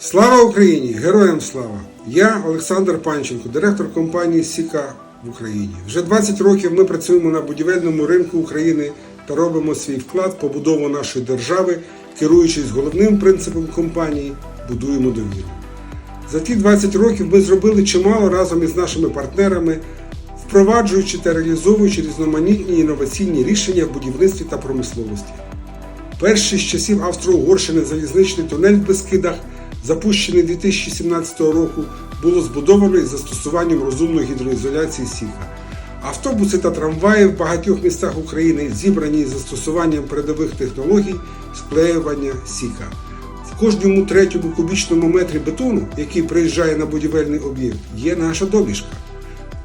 Слава Україні! Героям слава! Я Олександр Панченко, директор компанії Сіка в Україні. Вже 20 років ми працюємо на будівельному ринку України та робимо свій вклад в побудову нашої держави, керуючись головним принципом компанії будуємо довіру. За ті 20 років ми зробили чимало разом із нашими партнерами, впроваджуючи та реалізовуючи різноманітні інноваційні рішення в будівництві та промисловості. Перший з часів Австро-Угорщини залізничний тунель в Бескидах, запущений 2017 року, було збудовано із застосуванням розумної гідроізоляції Сіха. Автобуси та трамваї в багатьох містах України зібрані із застосуванням передових технологій склеювання Сіка. В кожному третьому кубічному метрі бетону, який приїжджає на будівельний об'єкт, є наша домішка.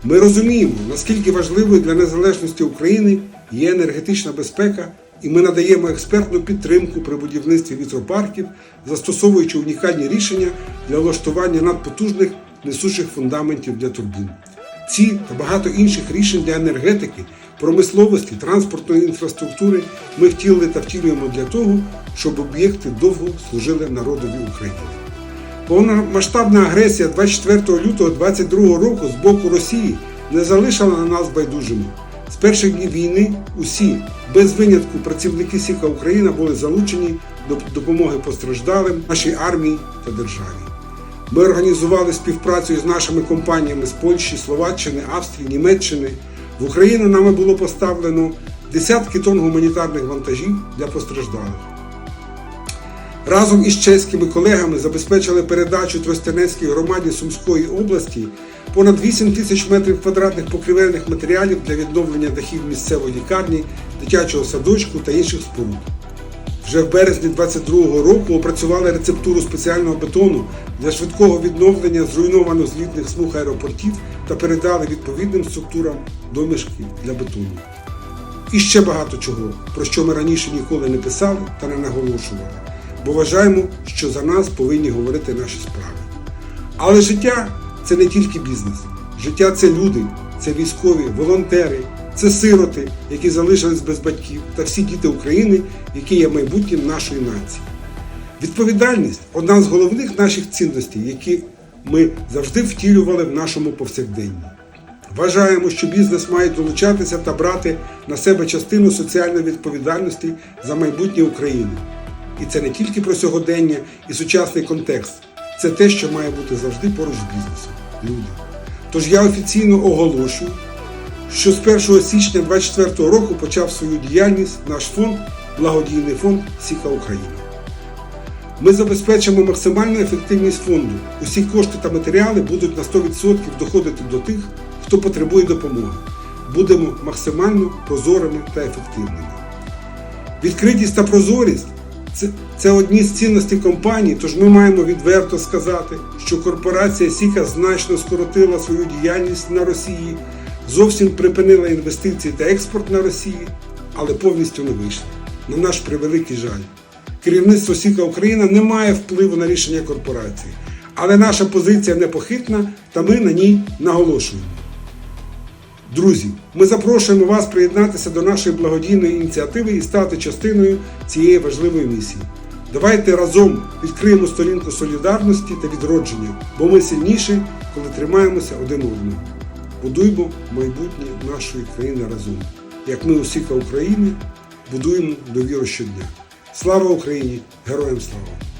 Ми розуміємо, наскільки важливою для незалежності України є енергетична безпека, і ми надаємо експертну підтримку при будівництві вітропарків, застосовуючи унікальні рішення для влаштування надпотужних несучих фундаментів для турбін. Ці та багато інших рішень для енергетики, промисловості, транспортної інфраструктури ми втілили та втілюємо для того, щоб об'єкти довго служили народові України. Повномасштабна агресія 24 лютого 2022 року з боку Росії не залишила на нас байдужими. З перших днів війни усі, без винятку працівники Сіка Україна були залучені до допомоги постраждалим нашій армії та державі. Ми організували співпрацю з нашими компаніями з Польщі, Словаччини, Австрії, Німеччини. В Україну нами було поставлено десятки тонн гуманітарних вантажів для постраждалих. Разом із чеськими колегами забезпечили передачу Тростянецькій громаді Сумської області понад 8 тисяч метрів квадратних покривельних матеріалів для відновлення дахів місцевої лікарні, дитячого садочку та інших споруд. Вже в березні 2022 року опрацювали рецептуру спеціального бетону для швидкого відновлення зруйнованих злітних смуг аеропортів та передали відповідним структурам домішки для бетону. І ще багато чого, про що ми раніше ніколи не писали та не наголошували, бо вважаємо, що за нас повинні говорити наші справи. Але життя це не тільки бізнес. Життя це люди, це військові, волонтери, це сироти, які залишились без батьків, та всі діти України, які є майбутнім нашої нації. Відповідальність одна з головних наших цінностей, які ми завжди втілювали в нашому повсякденні. Вважаємо, що бізнес має долучатися та брати на себе частину соціальної відповідальності за майбутнє України. І це не тільки про сьогодення і сучасний контекст, це те, що має бути завжди поруч з бізнесом. Люди. Тож я офіційно оголошую, що з 1 січня 2024 року почав свою діяльність наш фонд, благодійний фонд Сіка Україна. Ми забезпечимо максимальну ефективність фонду. Усі кошти та матеріали будуть на 100% доходити до тих, хто потребує допомоги. Будемо максимально прозорими та ефективними. Відкритість та прозорість це, це одні з цінностей компанії, тож ми маємо відверто сказати, що корпорація Сіка значно скоротила свою діяльність на Росії, зовсім припинила інвестиції та експорт на Росії, але повністю не вийшла. На наш превеликий жаль. Керівництво Сіка Україна не має впливу на рішення корпорації, але наша позиція непохитна, та ми на ній наголошуємо. Друзі, ми запрошуємо вас приєднатися до нашої благодійної ініціативи і стати частиною цієї важливої місії. Давайте разом відкриємо сторінку солідарності та відродження, бо ми сильніші, коли тримаємося один одного. Будуймо майбутнє нашої країни разом. Як ми усіка України будуємо довіру щодня. Слава Україні! Героям слава!